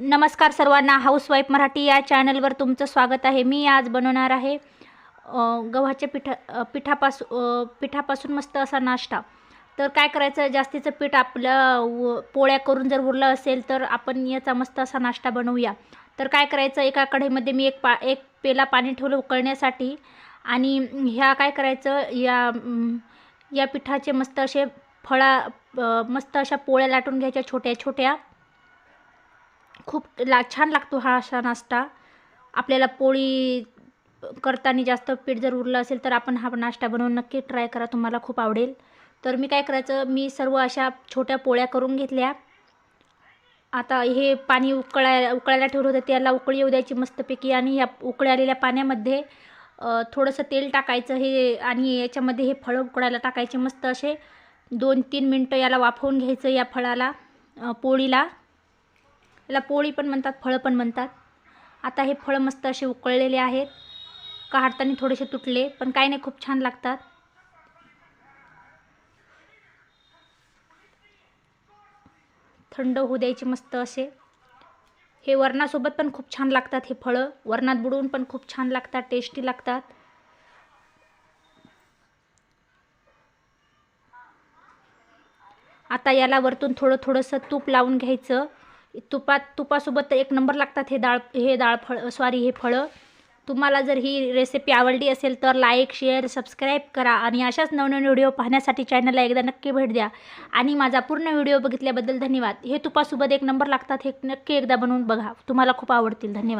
नमस्कार सर्वांना. हाऊसवाईफ मराठी या चॅनलवर तुमचं स्वागत आहे. मी आज बनवणार आहे गव्हाच्या पिठा पिठापासून पिठापासून मस्त असा नाश्ता. तर काय करायचं जास्तीचं पीठ आपलं व- पोळ्या करून जर उरलं असेल तर आपण याचा मस्त असा नाश्ता बनवूया. तर काय करायचं एका कढईमध्ये मी एक पा एक पेला पाणी ठेवलं उकळण्यासाठी आणि ह्या काय करायचं या या पिठाचे मस्त असे फळा मस्त अशा पोळ्या लाटून घ्यायच्या छोट्या छोट्या खूप ला छान लागतो हा असा नाश्ता. आपल्याला पोळी करताना जास्त पीठ जर उरलं असेल तर आपण हा नाश्ता बनवून नक्की ट्राय करा तुम्हाला खूप आवडेल. तर मी काय करायचं मी सर्व अशा छोट्या पोळ्या करून घेतल्या. आता हे पाणी उकळाय उकळायला ठेवलं होतं त्याला उकळी येऊ द्यायची मस्तपैकी आणि या उकळी आलेल्या पाण्यामध्ये थोडंसं तेल टाकायचं हे आणि याच्यामध्ये हे फळं उकळायला टाकायचे मस्त असे. दोन तीन मिनटं याला वाफवून घ्यायचं या फळाला पोळीला. याला पोळी पण म्हणतात फळं पण म्हणतात. आता हे फळं मस्त असे उकळलेले आहेत. काढताना थोडेसे तुटले पण काही नाही खूप छान लागतात. थंड होऊ द्यायचे मस्त असे. हे वरणासोबत पण खूप छान लागतात हे फळं. वरणात बुडवून पण खूप छान लागतात टेस्टी लागतात. आता याला वरतून थोडं थोडंसं तूप लावून घ्यायचं. तुपात तुपासोबत तर एक नंबर लागतात हे डाळ हे डाळ फळ सॉरी हे फळं. तुम्हाला जर ही रेसिपी आवडली असेल तर लाईक शेअर सबस्क्राईब करा आणि अशाच नवनवीन व्हिडिओ पाहण्यासाठी चॅनलला एकदा नक्की भेट द्या. आणि माझा पूर्ण व्हिडिओ बघितल्याबद्दल धन्यवाद. हे तुपासोबत एक नंबर लागतात हे नक्की एकदा बनवून बघा. तुम्हाला खूप आवडतील. धन्यवाद.